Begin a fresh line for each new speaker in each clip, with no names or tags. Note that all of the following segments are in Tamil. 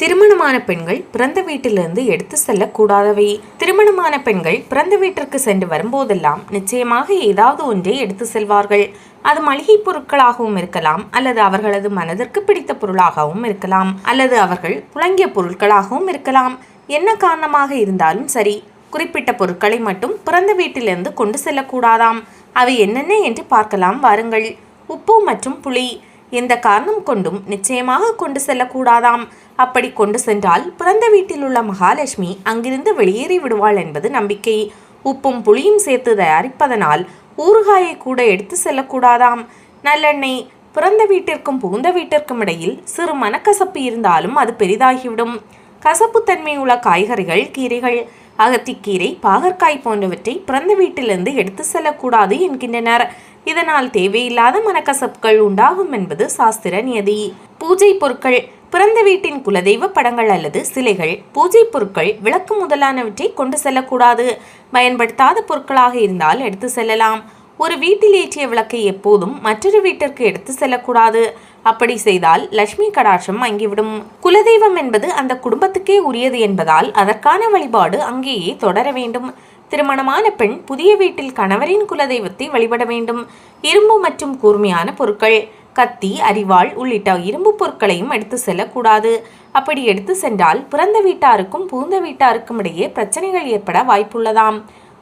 திருமணமான பெண்கள் பிறந்த வீட்டிலிருந்து எடுத்து செல்லக்கூடாதவை. திருமணமான பெண்கள் பிறந்த வீட்டிற்கு சென்று வரும்போதெல்லாம் நிச்சயமாக ஏதாவது ஒன்றை எடுத்து செல்வார்கள். அது மளிகை பொருட்களாகவும் இருக்கலாம் அல்லது அவர்களது மனதிற்கு பிடித்த பொருளாகவும் இருக்கலாம் அல்லது அவர்கள் புழங்கிய பொருட்களாகவும் இருக்கலாம். என்ன காரணமாக இருந்தாலும் சரி குறிப்பிட்ட பொருட்களை மட்டும் பிறந்த வீட்டிலிருந்து கொண்டு செல்லக்கூடாதாம். அவை என்னென்ன என்று பார்க்கலாம் வாருங்கள். உப்பு மற்றும் புளி. எந்த காரணம் கொண்டும் நிச்சயமாக கொண்டு செல்லக்கூடாதாம். அப்படி கொண்டு சென்றால் பிறந்த வீட்டில் உள்ள மகாலட்சுமி அங்கிருந்து வெளியேறி விடுவாள் என்பது நம்பிக்கை. உப்பும் புளியும் சேர்த்து தயாரிப்பதனால் ஊறுகாயை கூட எடுத்து செல்லக்கூடாதாம். நல்லெண்ணெய் பிறந்த வீட்டிற்கும் புகுந்த வீட்டிற்கும் இடையில் சிறு மனக்கசப்பு இருந்தாலும் அது பெரிதாகிவிடும். கசப்புத்தன்மை உள்ள காய்கறிகள் கீரைகள் அகத்திக்கீரை பாகற்காய் போன்றவற்றை பிறந்த வீட்டிலிருந்து எடுத்து செல்லக்கூடாது என்கின்றனர். இதனால் தேவையில்லாத மனக்கசப்புகள் உண்டாகும் என்பது சாஸ்திர நியதி. பூஜை பொருட்கள் பிறந்த வீட்டின் குலதெய்வ படங்கள் அல்லது சிலைகள் பூஜை பொருட்கள் விளக்கு முதலானவற்றை கொண்டு செல்லக்கூடாது. பயன்படுத்தாத பொருட்களாக இருந்தால் எடுத்து செல்லலாம். ஒரு வீட்டில் ஏற்றிய விளக்கை எப்போதும் மற்றொரு வீட்டிற்கு எடுத்து செல்லக்கூடாது. அப்படி செய்தால் லட்சுமி கடாட்சம் அங்கிவிடும் குலதெய்வம் என்பது அந்த குடும்பத்துக்கே உரியது என்பதால் அதற்கான வழிபாடு அங்கேயே தொடர வேண்டும். திருமணமான பெண் புதிய வீட்டில் கணவரின் குலதெய்வத்தை வழிபட வேண்டும். இரும்பு மற்றும் கூர்மையான பொருட்கள் கத்தி அரிவாள் உள்ளிட்ட இரும்பு பொருட்களையும் எடுத்து செல்லக்கூடாது. அப்படி எடுத்து சென்றால் பிறந்த வீட்டாருக்கும் புகுந்த வீட்டாருக்கும் இடையே பிரச்சனைகள் ஏற்பட வாய்ப்புள்ளதாம்.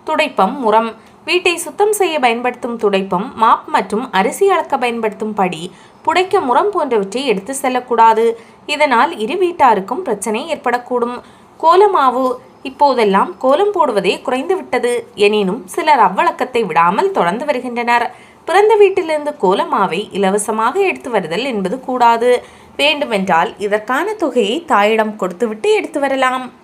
துடைப்பம் முறம். வீட்டை சுத்தம் செய்ய பயன்படுத்தும் துடைப்பம் மாப் மற்றும் அரிசி அளக்க பயன்படுத்தும் படி புடைக்க முறம் போன்றவற்றை எடுத்து செல்லக்கூடாது. இதனால் இரு வீட்டாருக்கும் பிரச்சனை ஏற்படக்கூடும். கோலமாவு இப்போதெல்லாம் கோலம் போடுவதே குறைந்துவிட்டது. எனினும் சிலர் அவ்வழக்கத்தை விடாமல் தொடர்ந்து வருகின்றனர். பிறந்த வீட்டிலிருந்து கோலமாவை இலவசமாக எடுத்து வருதல் என்பது கூடாது. வேண்டுமென்றால் இதற்கான தொகையை தாயிடம் கொடுத்துவிட்டு எடுத்து வரலாம்.